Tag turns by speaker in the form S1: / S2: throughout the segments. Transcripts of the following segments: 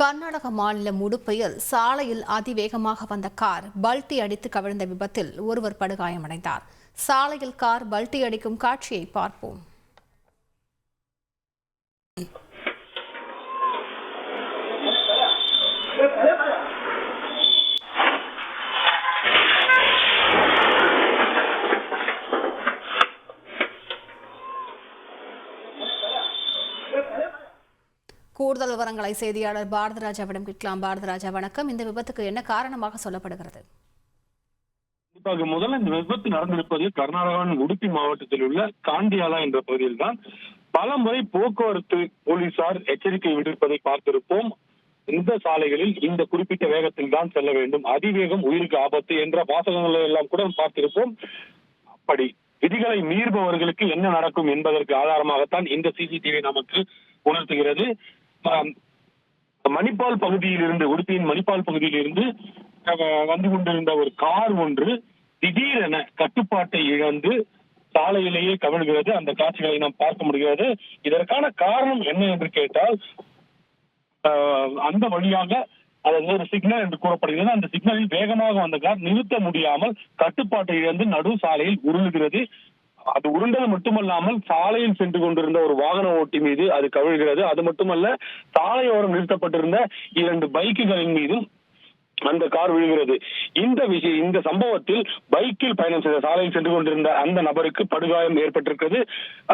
S1: கர்நாடக மாநிலம் உடுப்பையில் சாலையில் அதிவேகமாக வந்த கார் பல்டி அடித்து கவிழ்ந்த விபத்தில் ஒருவர் படுகாயமடைந்தார். சாலையில் கார் பல்டி அடிக்கும் காட்சியை பார்ப்போம். கூடுதல் விவரங்களை செய்தியாளர் பாரதராஜாவிடம் கேட்கலாம். பாரதராஜா வணக்கம். இந்த விபத்துக்கு என்ன காரணமாக சொல்லப்படுகிறது?
S2: முதல்ல இந்த விபத்து நடந்திருப்பது கர்நாடகாவின் உடுப்பி மாவட்டத்தில் உள்ள காண்டியாலா என்ற பகுதியில் தான் பல முறை போக்குவரத்து போலீசார் எச்சரிக்கை விடுப்பதை பார்த்திருப்போம். இந்த சாலைகளில் இந்த குறிப்பிட்ட வேகத்தில் தான் செல்ல வேண்டும். அதிவேகம் உயிருக்கு ஆபத்து என்ற வாசகங்களை எல்லாம் கூட பார்த்திருப்போம். அப்படி விதிகளை மீறுபவர்களுக்கு என்ன நடக்கும் என்பதற்கு ஆதாரமாகத்தான் இந்த சிசிடிவி நமக்கு உணர்த்துகிறது. மணிப்பால் பகுதியிலிருந்து உடுப்பியின் மணிப்பால் பகுதியிலிருந்து வந்து கொண்டிருந்த ஒரு கார் ஒன்று திடீரென கட்டுப்பாட்டை இழந்து சாலையிலேயே கவிழ்கிறது. அந்த காட்சிகளை நாம் பார்க்க முடிகிறது. இதற்கான காரணம் என்ன என்று கேட்டால் அந்த வழியாக அதாவது ஒரு சிக்னல் என்று கூறப்படுகிறது. அந்த சிக்னலில் வேகமாக வந்த கார் நிறுத்த முடியாமல் கட்டுப்பாட்டை இழந்து நடு சாலையில் உருளுகிறது. அது உருண்டல் மட்டுமல்லாமல் சாலையில் சென்று கொண்டிருந்த ஒரு வாகன ஓட்டி மீது அது கவிழ்கிறது. அது மட்டுமல்ல சாலையோரம் நிறுத்தப்பட்டிருந்த இரண்டு பைக்குகளின் மீதும் அந்த கார் விழுகிறது. இந்த விஷயம் இந்த சம்பவத்தில் பைக்கில் பயணம் செய்த சாலையில் சென்று கொண்டிருந்த அந்த நபருக்கு படுகாயம் ஏற்பட்டிருக்கிறது.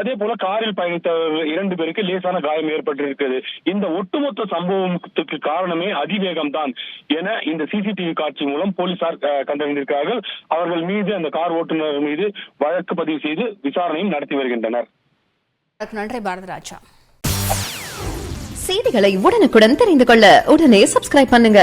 S2: அதே போல காரில் பயணித்த இரண்டு பேருக்கு லேசான காயம் ஏற்பட்டிருக்கிறது. இந்த ஒட்டுமொத்த சம்பவத்துக்கு காரணமே அதிவேகம் தான் என இந்த சிசிடிவி காட்சி மூலம் போலீசார் கண்டறிந்திருக்கிறார்கள். அவர்கள் மீது அந்த கார் ஓட்டுநர் மீது வழக்கு பதிவு செய்து விசாரணையும் நடத்தி வருகின்றனர்.
S1: நன்றி பாரதராஜா.
S3: செய்திகளை உடனுக்குடன் தெரிந்து கொள்ள உடனே சப்ஸ்கிரைப் பண்ணுங்க.